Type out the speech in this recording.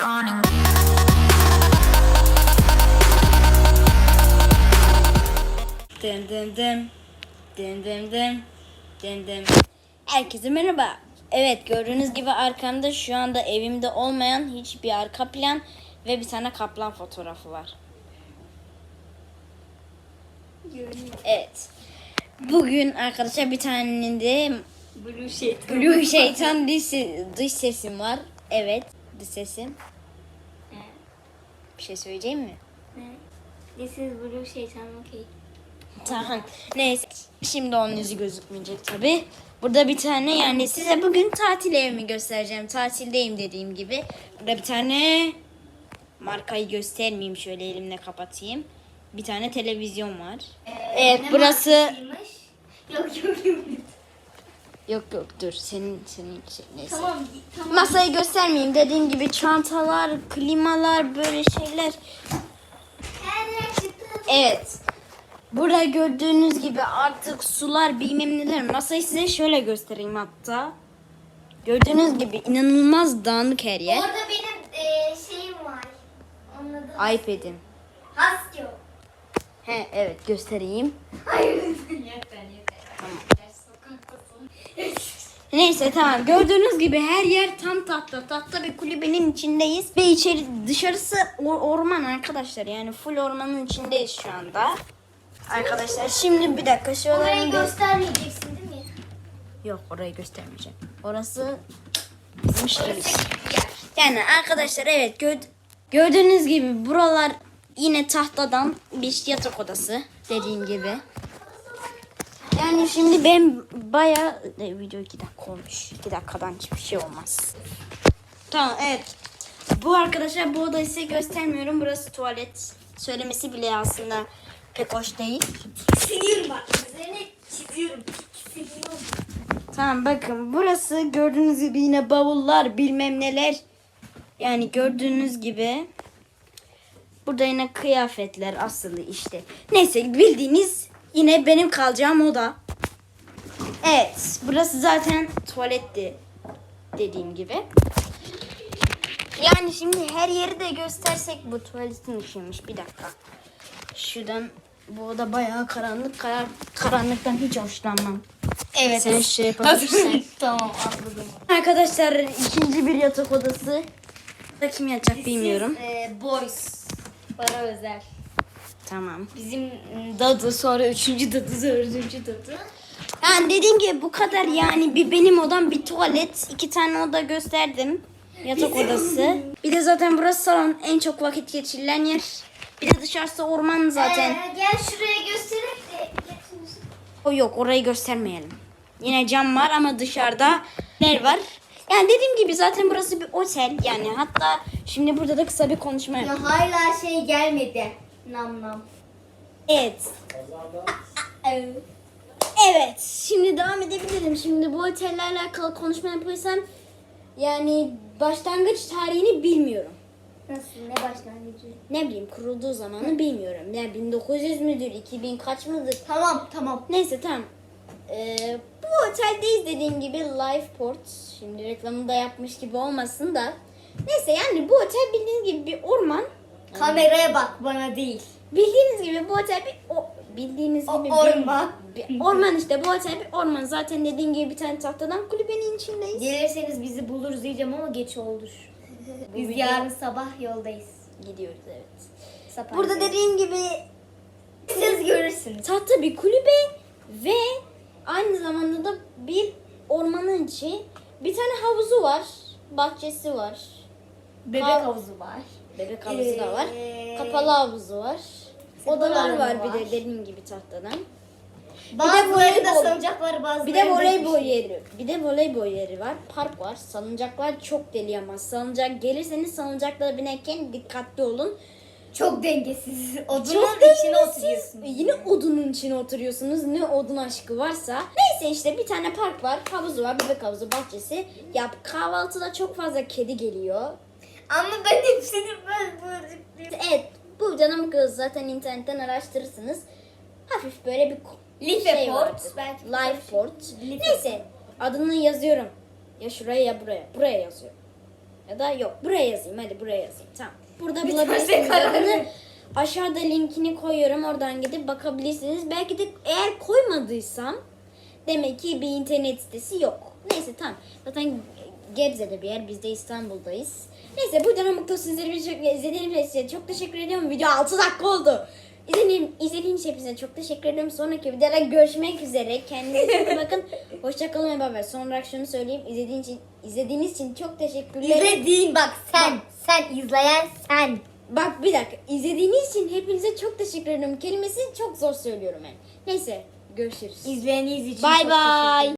Drowning. Dım dım dım. Dım dım dım. Dım dım. Herkese merhaba. Evet gördüğünüz gibi arkamda şu anda evimde olmayan hiçbir arka plan ve bir tane kaplan fotoğrafı var. Evet. Bugün arkadaşlar bir tane de Blue şeytan. Blue şeytan dış, dış sesim var. Evet dış sesim. Bir şey söyleyeceğim mi? This is blue şeytan okay. Tamam. Neyse. Şimdi onun yüzü gözükmeyecek tabi. Burada bir tane yani size bugün tatil evimi göstereceğim. Tatildeyim dediğim gibi. Burada bir tane markayı göstermeyeyim şöyle elimle kapatayım. Bir tane televizyon var. Evet burası Yok yok yok. Yok yok dur senin senin şey, neyse. Tamam tamam. Masayı göstermeyeyim dediğim gibi çantalar, klimalar böyle şeyler. Evet. Burada gördüğünüz gibi artık sular bilmem neler. Masayı size şöyle göstereyim hatta. Gördüğünüz gibi inanılmaz dağınık her yer. Orada benim e, şeyim var. Adı iPad'im. Hasyo. He evet göstereyim. Hayır. yeter yeter. Neyse tamam gördüğünüz gibi her yer tam tahta. Tahta bir kulübenin içindeyiz. Ve içeri dışarısı or- orman arkadaşlar. Yani full ormanın içindeyiz şu anda. Arkadaşlar şimdi bir dakika şuraları Orayı gö- göstermeyeceksin değil mi? Yok orayı göstermeyeceğim. Orası şeyimiz. Yani arkadaşlar evet gö- gördüğünüz gibi buralar yine tahtadan bir yatak odası dediğim gibi. Yani şimdi ben baya e, video 2 dakika olmuş. 2 dakikadan hiçbir şey olmaz. Tamam evet. Bu arkadaşlar bu odayı size göstermiyorum. Burası tuvalet. Söylemesi bile aslında pek hoş değil. Siliyorum bak. Üzerine çiziyorum. Siliyorum. Tamam bakın burası gördüğünüz gibi yine bavullar bilmem neler. Yani gördüğünüz gibi burada yine kıyafetler asılı işte. Neyse bildiğiniz yine benim kalacağım oda. Evet burası zaten tuvaletti dediğim gibi. Yani şimdi her yeri de göstersek bu tuvaletin ışığıymış bir dakika. Şuradan bu oda bayağı karanlık. Kara- karanlıktan hiç hoşlanmam. Evet. Sen şey yapabilirsin. tamam anladım. Arkadaşlar ikinci bir yatak odası. Da kim yatacak bilmiyorum. e, boys. Para özel. Tamam. Bizim dadı sonra üçüncü dadı dördüncü dadı. Yani dediğim gibi bu kadar yani bir benim odam bir tuvalet iki tane oda gösterdim. Yatak odası. Bir de zaten burası salon en çok vakit geçirilen yer. Bir de dışarısı orman zaten. Ee, gel şuraya göstererek de. O yok orayı göstermeyelim. Yine cam var ama dışarıda ne var? Yani dediğim gibi zaten burası bir otel yani hatta şimdi burada da kısa bir konuşma yap- Ya hala şey gelmedi. Nam nam. Evet. Evet. Şimdi devam edebilirim. Şimdi bu otelle alakalı konuşma yapıyorsam yani başlangıç tarihini bilmiyorum. Nasıl ne başlangıcı? Ne bileyim kurulduğu zamanı bilmiyorum. Yani 1900 müdür, 2000 kaç mıdır? Tamam tamam. Neyse tamam. Ee, bu oteldeyiz dediğim gibi Lifeport. Şimdi reklamını da yapmış gibi olmasın da. Neyse yani bu otel bildiğiniz gibi bir orman. Kameraya bak bana değil. Bildiğiniz gibi bu otel bir o, bildiğiniz O- gibi bir- orman. Bir, orman işte bu otel bir orman. Zaten dediğim gibi bir tane tahtadan kulübenin içindeyiz. Gelirseniz bizi buluruz diyeceğim ama geç oldu. Biz video- yarın sabah yoldayız. Gidiyoruz evet. Sapan Burada dediğim gibi siz görürsünüz. tahta bir kulübe ve aynı zamanda da bir ormanın içi. Bir tane havuzu var. Bahçesi var. Bebek Hav- havuzu var. Bebek havuzu da var. Ee, Kapalı havuzu var. spor Odalar var, bir de dediğim gibi tahtadan. Bazıları da voleybol. salıncakları bazıları Bir de da voleybol hiçbir şey. yeri. Bir de voleybol yeri var. Park var. Salıncaklar çok deli ama salıncak gelirseniz salıncaklara binerken dikkatli olun. Çok dengesiz. Odunun içine dengesiz. oturuyorsun. Yine odunun içine oturuyorsunuz. Ne odun aşkı varsa. Neyse işte bir tane park var. Havuzu var. Bebek havuzu, bahçesi. Ya kahvaltıda çok fazla kedi geliyor. Ama ben hepsini ben böyle Evet bu canım kız zaten internetten araştırırsınız. Hafif böyle bir Lifeport, şey vardır. belki Lifeport. Lifeport. Neyse adını yazıyorum. Ya şuraya ya buraya. Buraya yazıyorum. Ya da yok buraya yazayım hadi buraya yazayım. Tamam. Burada bulabilirsiniz adını. Aşağıda linkini koyuyorum. Oradan gidip bakabilirsiniz. Belki de eğer koymadıysam demek ki bir internet sitesi yok. Neyse tamam. Zaten Gebze'de bir yer. Biz de İstanbul'dayız. Neyse buradan Amıkta sizleri çok izlediğiniz için çok teşekkür ediyorum. Video 6 dakika oldu. İzlediğim, izlediğiniz için hepinize çok teşekkür ediyorum. Sonraki videoda görüşmek üzere. Kendinize çok bakın. Hoşçakalın ve bay bay. Son olarak şunu söyleyeyim. İzlediğiniz için, izlediğiniz için çok teşekkürler. İzlediğin bak sen. Sen izleyen sen. Bak bir dakika. İzlediğiniz için hepinize çok teşekkür ederim. Kelimesini çok zor söylüyorum ben. Neyse görüşürüz. İzleyeniz için Bay bay.